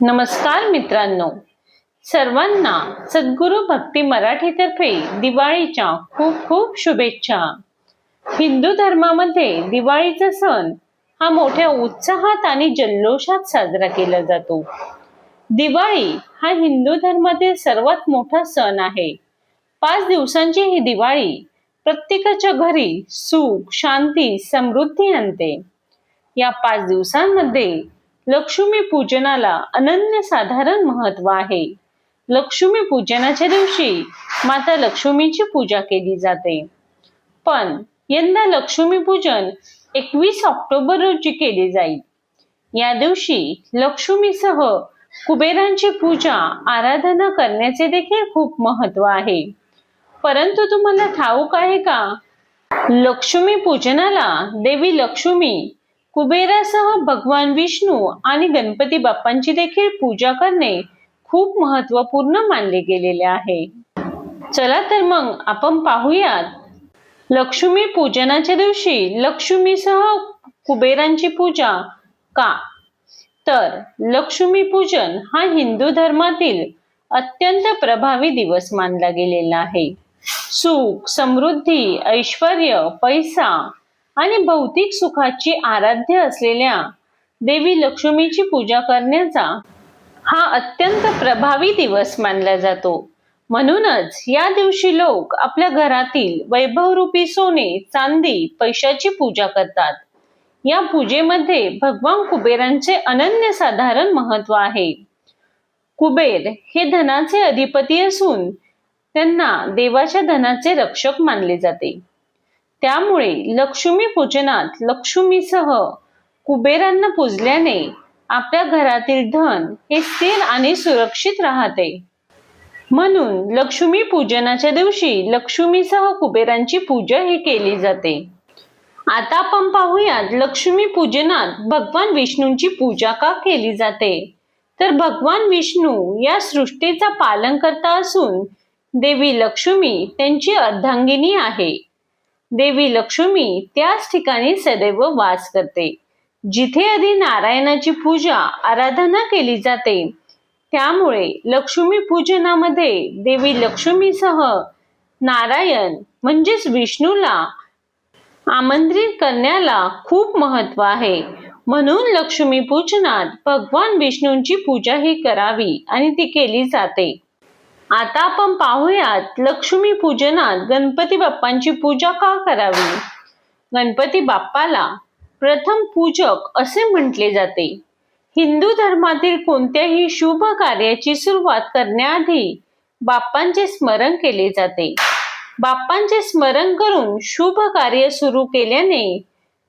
नमस्कार मित्रांनो. सर्वांना सद्गुरू भक्ती मराठीतर्फे दिवाळीच्या खूप खूप शुभेच्छा. हिंदू धर्मामध्ये दिवाळीचा सण हा मोठ्या उत्साहात आणि जल्लोषात साजरा केला जातो. दिवाळी हा हिंदू धर्मातील सर्वात मोठा सण आहे. पाच दिवसांची ही दिवाळी प्रत्येकाच्या घरी सुख शांती समृद्धी आणते. या पाच दिवसांमध्ये लक्ष्मी पूजनाला अनन्यसाधारण महत्त्व आहे. लक्ष्मी पूजनाच्या दिवशी माता लक्ष्मीची पूजा केली जाते. पण यंदा लक्ष्मी पूजन एकवीस ऑक्टोबर रोजी केले जाईल. या दिवशी लक्ष्मीसह कुबेरांची पूजा आराधना करण्याचे देखील खूप महत्त्व आहे. परंतु तुम्हाला ठाऊक आहे का? लक्ष्मी पूजनाला देवी लक्ष्मी कुबेरासह भगवान विष्णू आणि गणपती बाप्पांची देखील पूजा करणे खूप महत्त्वपूर्ण मानले गेलेले आहे. चला तर मग आपण पाहूयात. लक्ष्मी पूजनाच्या दिवशी लक्ष्मीसह कुबेरांची पूजा का? तर लक्ष्मी पूजन हा हिंदू धर्मातील अत्यंत प्रभावी दिवस मानला गेलेला आहे. सुख समृद्धी ऐश्वर पैसा आणि भौतिक सुखाची आराध्य असलेल्या देवी लक्ष्मीची पूजा करण्याचा हा अत्यंत प्रभावी दिवस मानला जातो. म्हणूनच या दिवशी लोक आपल्या घरातील वैभवरूपी सोने चांदी पैशाची पूजा करतात. या पूजेमध्ये भगवान कुबेरांचे अनन्यसाधारण महत्त्व आहे. कुबेर हे धनाचे अधिपती असून त्यांना देवाच्या धनाचे रक्षक मानले जाते. त्यामुळे लक्ष्मी पूजनात लक्ष्मीसह कुबेरांना पूजल्याने आपल्या घरातील धन हे स्थिर आणि सुरक्षित राहते. म्हणून लक्ष्मी पूजनाच्या दिवशी लक्ष्मीसह कुबेरांची पूजा ही केली जाते. आता आपण पाहूयात लक्ष्मी पूजनात भगवान विष्णूंची पूजा का केली जाते? तर भगवान विष्णू या सृष्टीचा पालन करता असून देवी लक्ष्मी त्यांची अर्धांगिनी आहे. देवी लक्ष्मी त्याच ठिकाणी सदैव वास करते. जिथे आधी नारायणाची पूजा आराधना केली जाते त्यामुळे लक्ष्मी पूजनामध्ये देवी लक्ष्मीसह नारायण म्हणजेच विष्णूला आमंत्रित करण्याला खूप महत्त्व आहे. म्हणून लक्ष्मी पूजनात भगवान विष्णूंची पूजा ही करावी आणि ती केली जाते. आता आपण पाहूयात लक्ष्मी पूजनात गणपती बाप्पांची पूजा का करावी? गणपती बाप्पाला प्रथम पूजक असे म्हटले जाते. हिंदू धर्मातील कोणत्याही शुभ कार्याची सुरुवात करण्याआधी बाप्पांचे स्मरण केले जाते. बाप्पांचे स्मरण करून शुभ कार्य सुरू केल्याने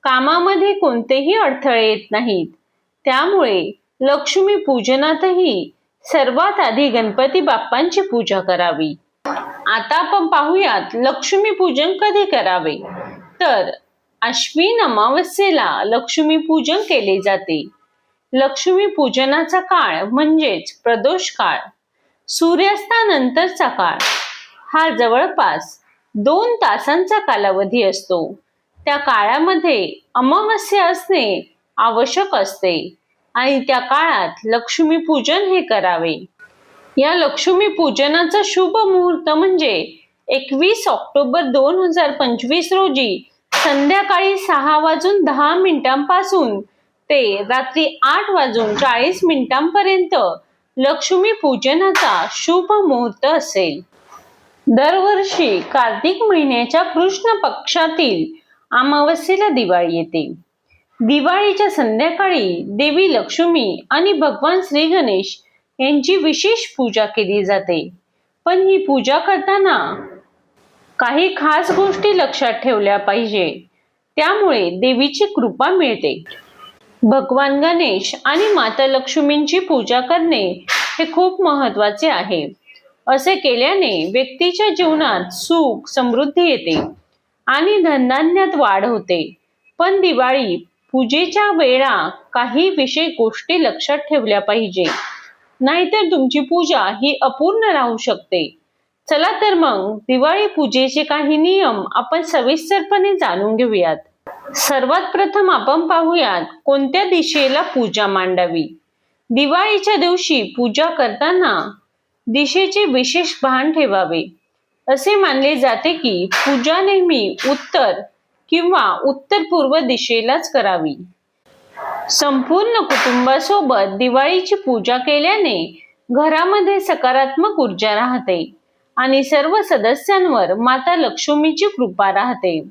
कामामध्ये कोणतेही अडथळे येत नाहीत. त्यामुळे लक्ष्मी पूजनातही सर्वात आधी गणपती बाप्पांची पूजा करावी. आता आपण पाहूयात लक्ष्मी पूजन कधी करावे? तर अश्विन अमावस्येला लक्ष्मी पूजन केले जाते. लक्ष्मी पूजनाचा काळ म्हणजेच प्रदोष काळ. सूर्यास्तानंतरचा काळ. हा जवळपास दोन तासांचा कालावधी असतो. त्या काळामध्ये अमावस्या असणे आवश्यक असते. आणि त्या काळात लक्ष्मी पूजन हे करावे. या लक्ष्मी पूजनाचा शुभ मुहूर्त म्हणजे एकवीस ऑक्टोबर दोन हजार पंचवीस रोजी संध्याकाळी सहा वाजून दहा मिनिटांपासून ते रात्री आठ वाजून चाळीस मिनिटांपर्यंत लक्ष्मी पूजनाचा शुभ मुहूर्त असेल. दरवर्षी कार्तिक महिन्याच्या कृष्ण पक्षातील अमावस्येला दिवाळी येते. दिवाळीच्या संध्याकाळी देवी लक्ष्मी आणि भगवान श्री गणेश यांची विशेष पूजा केली जाते. पण ही पूजा करताना काही खास गोष्टी लक्षात ठेवल्या पाहिजे. त्यामुळे देवीची कृपा मिळते. भगवान गणेश आणि माता लक्ष्मींची पूजा करणे हे खूप महत्त्वाचे आहे. असे केल्याने व्यक्तीच्या जीवनात सुख समृद्धी येते आणि धनधान्यात वाढ होते. पण दिवाळी पूजेच्या वेळा काही विशेष गोष्टी लक्षात ठेवल्या पाहिजे. नाहीतर तुमची पूजा ही अपूर्ण राहू शकते. चला तर मग दिवाळी पूजेचे काही नियम आपण सविस्तरपणे जाणून घेऊयात. सर्वात प्रथम आपण पाहूयात कोणत्या दिशेला पूजा मांडावी? दिवाळीच्या दिवशी पूजा करताना दिशेचे विशेष भान ठेवावे. असे मानले जाते की पूजा नेहमी उत्तर किंवा उत्तर पूर्व दिशेलाच करावी. संपूर्ण कुटुंबासोबत दिवाळीची पूजा केल्याने घरामध्ये सकारात्मक ऊर्जा राहते आणि सर्व सदस्यांवर माता लक्ष्मीची कृपा राहते.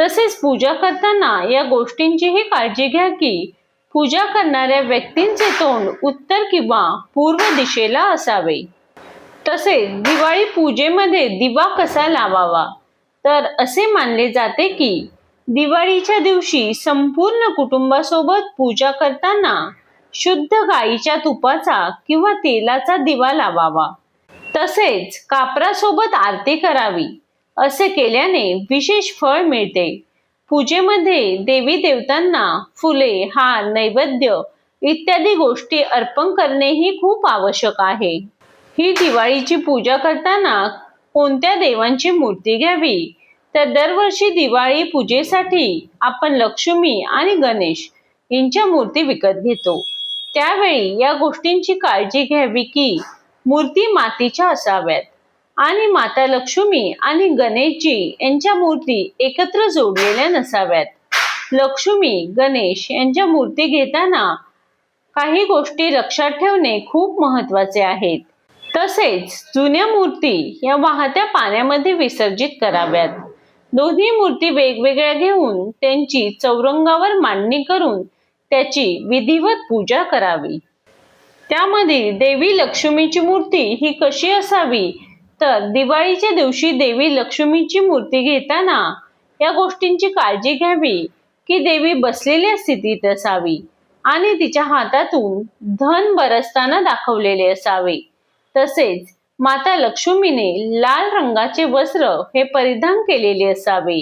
तसेच पूजा करताना या गोष्टींचीही काळजी घ्या की पूजा करणाऱ्या व्यक्तींचे तोंड उत्तर किंवा पूर्व दिशेला असावे. तसेच दिवाळी पूजेमध्ये दिवा कसा लावावा? तर असे मानले जाते की दिवाळीच्या दिवशी संपूर्ण कुटुंबासोबत पूजा करताना शुद्ध गाईच्या तुपाचा किंवा तेलाचा दिवा लावावा. तसेच कापरासोबत आरती करावी असे केल्याने विशेष फळ मिळते. पूजेमध्ये देवी देवतांना फुले हार नैवेद्य इत्यादी गोष्टी अर्पण करणेही खूप आवश्यक आहे. ही दिवाळीची पूजा करताना कोणत्या देवांची मूर्ती घ्यावी? तर दरवर्षी दिवाळी पूजेसाठी आपण लक्ष्मी आणि गणेश यांच्या मूर्ती विकत घेतो. त्यावेळी या गोष्टींची काळजी घ्यावी की मूर्ती मातीच्या असाव्यात आणि माता लक्ष्मी आणि गणेशजी यांच्या मूर्ती एकत्र जोडलेल्या नसाव्यात. लक्ष्मी गणेश यांच्या मूर्ती घेताना काही गोष्टी लक्षात ठेवणे खूप महत्त्वाचे आहेत. तसेच जुन्या मूर्ती या वाहत्या पाण्यामध्ये विसर्जित कराव्यात. दोन्ही मूर्ती वेगवेगळ्या घेऊन त्यांची चौरंगावर मांडणी करून त्याची विधिवत पूजा करावी. त्यामध्ये देवी लक्ष्मीची मूर्ती ही कशी असावी? तर दिवाळीच्या दिवशी देवी लक्ष्मीची मूर्ती घेताना या गोष्टींची काळजी घ्यावी की देवी बसलेल्या स्थितीत असावी आणि तिच्या हातातून धन बरसताना दाखवलेले असावे. तसेच माता लक्ष्मीने लाल रंगाचे वस्त्र हे परिधान केलेले असावे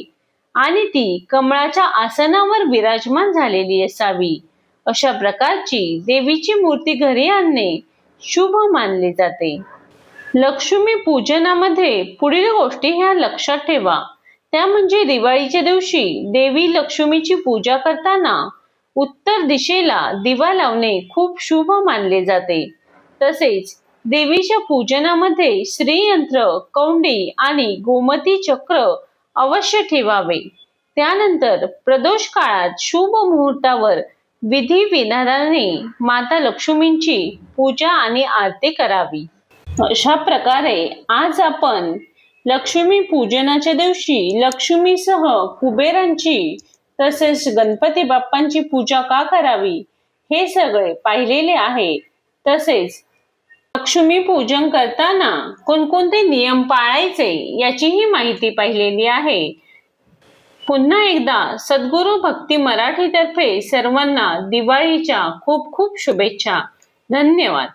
आणि ती कमळाच्या आसनावर विराजमान झालेली असावी. अशा प्रकारची देवीची मूर्ती घरी आणणे शुभ मानले जाते. लक्ष्मी पूजनामध्ये पुढील गोष्टी ह्या लक्षात ठेवा. त्या म्हणजे दिवाळीच्या दिवशी देवी लक्ष्मीची पूजा करताना उत्तर दिशेला दिवा लावणे खूप शुभ मानले जाते. तसेच देवीच्या पूजनामध्ये श्रीयंत्र कौंडी आणि गोमती चक्र अवश्य ठेवावे. त्यानंतर प्रदोष काळात शुभ मुहूर्तावर विधी विधानाने माता लक्ष्मींची पूजा आणि आरती करावी. अशा प्रकारे आज आपण लक्ष्मी पूजनाच्या दिवशी लक्ष्मीसह कुबेरांची तसेच गणपती बाप्पांची पूजा का करावी हे सगळे पाहिलेले आहे. तसेच लक्ष्मी पूजन करताना कोणकोणते नियम पाळायचे याचीही माहिती पाहिलेली आहे. पुन्हा एकदा सद्गुरू भक्ती मराठीतर्फे सर्वांना दिवाळीच्या खूप खूप शुभेच्छा. धन्यवाद.